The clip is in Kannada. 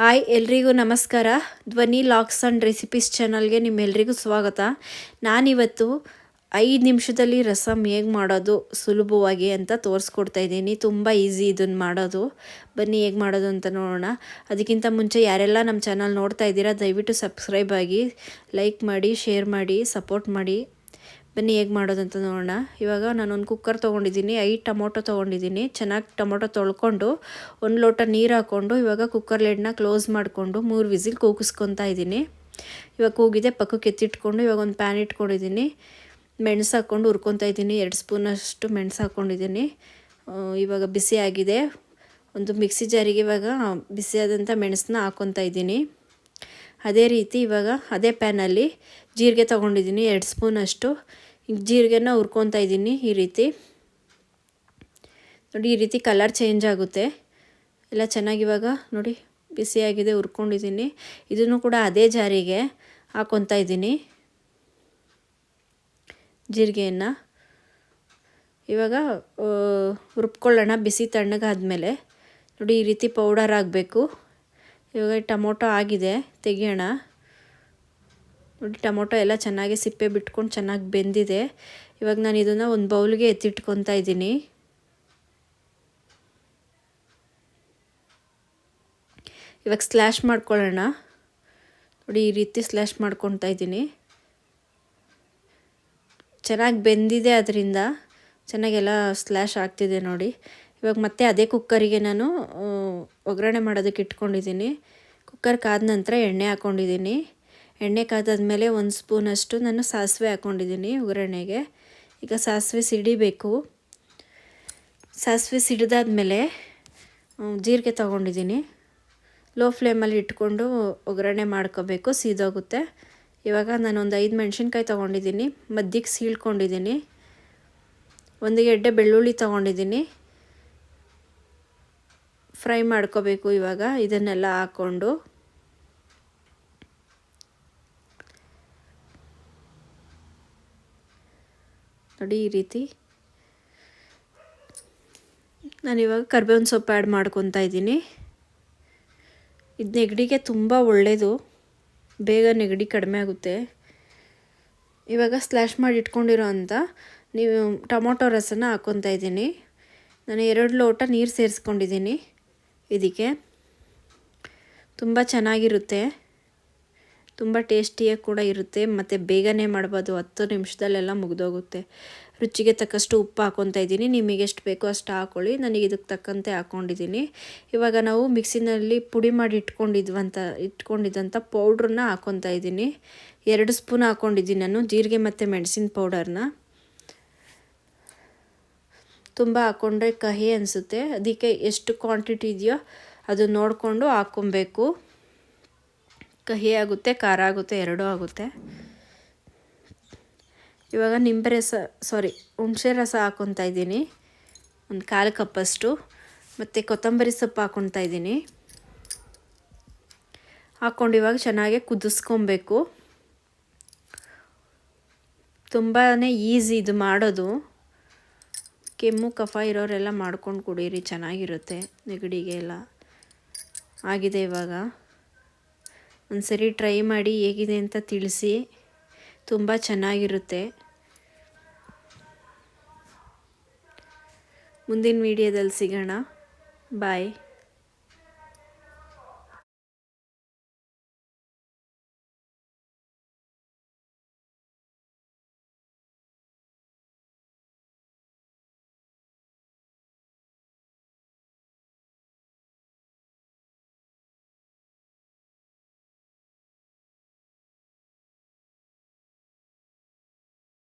ಹಾಯ್, ಎಲ್ರಿಗೂ ನಮಸ್ಕಾರ. ಧ್ವನಿ ಲಾಕ್ಸ್ ಆ್ಯಂಡ್ ರೆಸಿಪೀಸ್ ಚಾನಲ್ಗೆ ನಿಮ್ಮೆಲ್ರಿಗೂ ಸ್ವಾಗತ. ನಾನಿವತ್ತು ಐದು ನಿಮಿಷದಲ್ಲಿ ರಸಮ್ ಹೇಗೆ ಮಾಡೋದು, ಸುಲಭವಾಗಿ ಅಂತ ತೋರಿಸ್ಕೊಡ್ತಾ ಇದ್ದೀನಿ. ತುಂಬ ಈಸಿ ಇದನ್ನು ಮಾಡೋದು. ಬನ್ನಿ ಹೇಗೆ ಮಾಡೋದು ಅಂತ ನೋಡೋಣ. ಅದಕ್ಕಿಂತ ಮುಂಚೆ ಯಾರೆಲ್ಲ ನಮ್ಮ ಚಾನಲ್ ನೋಡ್ತಾ ಇದ್ದೀರಾ, ದಯವಿಟ್ಟು ಸಬ್ಸ್ಕ್ರೈಬ್ ಆಗಿ ಲೈಕ್ ಮಾಡಿ, ಶೇರ್ ಮಾಡಿ, ಸಪೋರ್ಟ್ ಮಾಡಿ. ಬನ್ನಿ, ಹೇಗೆ ಮಾಡೋದು ಅಂತ ನೋಡೋಣ. ಇವಾಗ ನಾನೊಂದು ಕುಕ್ಕರ್ ತೊಗೊಂಡಿದ್ದೀನಿ, ಐದು ಟೊಮೊಟೊ ತೊಗೊಂಡಿದ್ದೀನಿ. ಚೆನ್ನಾಗಿ ಟೊಮೊಟೊ ತೊಳ್ಕೊಂಡು, ಒಂದು ಲೋಟ ನೀರು ಹಾಕ್ಕೊಂಡು ಇವಾಗ ಕುಕ್ಕರ್ ಲೆಡ್ನ ಕ್ಲೋಸ್ ಮಾಡಿಕೊಂಡು ಮೂರು ವಿಸಿಲ್ ಕೂಗಿಸ್ಕೊತಾ ಇದ್ದೀನಿ. ಇವಾಗ ಕೂಗಿದೆ ಪಕ್ಕಕ್ಕೆ ಎತ್ತಿಟ್ಕೊಂಡು ಇವಾಗ ಒಂದು ಪ್ಯಾನ್ ಇಟ್ಕೊಂಡಿದ್ದೀನಿ. ಮೆಣಸು ಹಾಕ್ಕೊಂಡು ಹುರ್ಕೊತಾ ಇದ್ದೀನಿ, ಎರಡು ಸ್ಪೂನಷ್ಟು ಮೆಣಸು ಹಾಕ್ಕೊಂಡಿದ್ದೀನಿ ಇವಾಗ ಬಿಸಿ ಆಗಿದೆ. ಒಂದು ಮಿಕ್ಸಿ ಜಾರಿಗೆ ಇವಾಗ ಬಿಸಿಯಾದಂಥ ಮೆಣಸನ್ನ ಹಾಕ್ಕೊತಾ ಇದ್ದೀನಿ. ಅದೇ ರೀತಿ ಇವಾಗ ಅದೇ ಪ್ಯಾನಲ್ಲಿ ಜೀರಿಗೆ ತೊಗೊಂಡಿದ್ದೀನಿ, ಎರಡು ಸ್ಪೂನಷ್ಟು ಜೀರಿಗೆನ ಹುರ್ಕೊತಾ ಇದ್ದೀನಿ ಈ ರೀತಿ. ನೋಡಿ, ಈ ರೀತಿ ಕಲರ್ ಚೇಂಜ್ ಆಗುತ್ತೆ. ಎಲ್ಲ ಚೆನ್ನಾಗಿವಾಗ ನೋಡಿ ಬಿಸಿಯಾಗಿದೆ ಹುರ್ಕೊಂಡಿದ್ದೀನಿ. ಇದನ್ನು ಕೂಡ ಅದೇ ಜಾರಿಗೆ ಹಾಕ್ಕೊತಾ ಇದ್ದೀನಿ. ಜೀರಿಗೆಯನ್ನು. ಇವಾಗ ರುಬ್ಕೊಳ್ಳೋಣ ಬಿಸಿ ತಣ್ಣಗಾದಮೇಲೆ. ನೋಡಿ, ಈ ರೀತಿ ಪೌಡರ್ ಆಗಬೇಕು. ಇವಾಗ ಟೊಮೊಟೊ ಆಗಿದೆ, ತೆಗಿಯೋಣ. ನೋಡಿ ಟೊಮೊಟೊ ಎಲ್ಲ ಚೆನ್ನಾಗಿ ಸಿಪ್ಪೆ ಬಿಟ್ಕೊಂಡು ಚೆನ್ನಾಗಿ ಬೆಂದಿದೆ. ಇವಾಗ ನಾನು ಇದನ್ನು ಒಂದು ಬೌಲ್ಗೆ ಎತ್ತಿಟ್ಕೊತಾ ಇದ್ದೀನಿ. ಇವಾಗ ಸ್ಲ್ಯಾಶ್ ಮಾಡ್ಕೊಳ್ಳೋಣ. ನೋಡಿ, ಈ ರೀತಿ ಸ್ಲ್ಯಾಶ್ ಮಾಡ್ಕೊತಾ ಇದ್ದೀನಿ. ಚೆನ್ನಾಗಿ ಬೆಂದಿದೆ ಅದರಿಂದ. ಚೆನ್ನಾಗೆಲ್ಲ ಸ್ಲ್ಯಾಶ್ ಆಗ್ತಿದೆ ನೋಡಿ. ಇವಾಗ ಮತ್ತೆ ಅದೇ ಕುಕ್ಕರಿಗೆ ನಾನು ಒಗ್ಗರಣೆ ಮಾಡೋದಕ್ಕೆ ಇಟ್ಕೊಂಡಿದ್ದೀನಿ. ಕುಕ್ಕರ್ ಕಾದ ನಂತರ ಎಣ್ಣೆ ಹಾಕ್ಕೊಂಡಿದ್ದೀನಿ ಎಣ್ಣೆ ಕಾದಾದ್ಮೇಲೆ ಒಂದು ಸ್ಪೂನಷ್ಟು ನಾನು ಸಾಸಿವೆ ಹಾಕ್ಕೊಂಡಿದ್ದೀನಿ ಒಗ್ಗರಣೆಗೆ. ಈಗ ಸಾಸಿವೆ ಸಿಡಿಬೇಕು. ಸಾಸಿವೆ ಸಿಡಿದಾದ್ಮೇಲೆ ಜೀರಿಗೆ ತೊಗೊಂಡಿದ್ದೀನಿ. ಲೋ ಫ್ಲೇಮಲ್ಲಿ ಇಟ್ಕೊಂಡು ಒಗ್ಗರಣೆ ಮಾಡ್ಕೋಬೇಕು, ಸೀದೋಗುತ್ತೆ. ಇವಾಗ ಒಂದು ಐದು ಮೆಣಸಿನ್ಕಾಯಿ ತೊಗೊಂಡಿದ್ದೀನಿ, ಮಧ್ಯಕ್ಕೆ ಸೀಳ್ಕೊಂಡಿದ್ದೀನಿ. ಒಂದು ಗೆಡ್ಡೆ ಬೆಳ್ಳುಳ್ಳಿ ತೊಗೊಂಡಿದ್ದೀನಿ. ಫ್ರೈ ಮಾಡ್ಕೋಬೇಕು ಇವಾಗ, ಇದನ್ನೆಲ್ಲ ಹಾಕ್ಕೊಂಡು. ನೋಡಿ ಈ ರೀತಿ. ನಾನಿವಾಗ ಕರ್ಬೇವಿನ ಸೊಪ್ಪು ಆ್ಯಡ್ ಮಾಡ್ಕೊತಾ ಇದ್ದೀನಿ. ಇದು ನೆಗಡಿಗೆ ತುಂಬ ಒಳ್ಳೆಯದು ಬೇಗ ನೆಗಡಿ ಕಡಿಮೆ ಆಗುತ್ತೆ. ಇವಾಗ ಸ್ಲ್ಯಾಶ್ ಮಾಡಿ ಇಟ್ಕೊಂಡಿರೋ ಅಂತ ನೀವು ಟೊಮೊಟೊ ರಸನ ಹಾಕ್ಕೊತಾ ಇದ್ದೀನಿ. ನಾನು ಎರಡು ಲೋಟ ನೀರು ಸೇರಿಸ್ಕೊಂಡಿದ್ದೀನಿ. ಇದಕ್ಕೆ. ತುಂಬ ಚೆನ್ನಾಗಿರುತ್ತೆ. ತುಂಬ ಟೇಸ್ಟಿಯಾಗಿ ಕೂಡ ಇರುತ್ತೆ. ಮತ್ತು ಬೇಗನೆ ಮಾಡ್ಬೋದು. ಹತ್ತು ನಿಮಿಷದಲ್ಲೆಲ್ಲ ಮುಗಿದೋಗುತ್ತೆ. ರುಚಿಗೆ ತಕ್ಕಷ್ಟು ಉಪ್ಪು ಹಾಕ್ಕೊತಾ ಇದ್ದೀನಿ. ನಿಮಗೆ ಎಷ್ಟು ಬೇಕೋ ಅಷ್ಟು ಹಾಕ್ಕೊಳ್ಳಿ ನನಗೆ ಇದಕ್ಕೆ ತಕ್ಕಂತೆ ಹಾಕ್ಕೊಂಡಿದ್ದೀನಿ ಇವಾಗ ನಾವು ಮಿಕ್ಸಿನಲ್ಲಿ ಪುಡಿ ಮಾಡಿ ಇಟ್ಕೊಂಡಿದ್ವಂತ, ಇಟ್ಕೊಂಡಿದ್ದಂಥ ಪೌಡ್ರನ್ನ ಹಾಕ್ಕೊತಾ ಇದ್ದೀನಿ. ಎರಡು ಸ್ಪೂನ್ ಹಾಕ್ಕೊಂಡಿದ್ದೀನಿ ನಾನು. ಜೀರಿಗೆ ಮತ್ತು ಮೆಣಸಿನ ಪೌಡರ್ನ. ತುಂಬ ಹಾಕ್ಕೊಂಡ್ರೆ ಕಹಿ ಅನಿಸುತ್ತೆ. ಅದಕ್ಕೆ ಎಷ್ಟು ಕ್ವಾಂಟಿಟಿ ಇದೆಯೋ ಅದು ನೋಡಿಕೊಂಡು ಹಾಕ್ಕೊಬೇಕು ಕಹಿ ಆಗುತ್ತೆ, ಖಾರ ಆಗುತ್ತೆ, ಎರಡೂ ಆಗುತ್ತೆ. ಇವಾಗ ನಿಂಬೆ ರಸ ಸಾರಿ ಹುಣಸೆ ರಸ ಹಾಕ್ಕೊತಾ ಇದ್ದೀನಿ. ಒಂದು ಕಾಲು ಕಪ್ಪಷ್ಟು ಮತ್ತು ಕೊತ್ತಂಬರಿ ಸೊಪ್ಪು ಹಾಕ್ಕೊತಾ ಇದ್ದೀನಿ. ಹಾಕ್ಕೊಂಡು ಇವಾಗ ಚೆನ್ನಾಗಿ ಕುದಿಸ್ಕೊಬೇಕು. ತುಂಬಾ ಈಸಿ ಇದು ಮಾಡೋದು. ಕೆಮ್ಮು, ಕಫ ಇರೋರೆಲ್ಲ ಮಾಡ್ಕೊಂಡು ಕುಡೀರಿ, ಚೆನ್ನಾಗಿರುತ್ತೆ ನೆಗಡಿಗೆ ಎಲ್ಲ ಆಗಿದೆ ಇವಾಗ. ಒಂದು ಸರಿ ಟ್ರೈ ಮಾಡಿ ಹೇಗಿದೆ ಅಂತ ತಿಳಿಸಿ. ತುಂಬ ಚೆನ್ನಾಗಿರುತ್ತೆ. ಮುಂದಿನ ವೀಡಿಯೋದಲ್ಲಿ ಸಿಗೋಣ. ಬಾಯ್.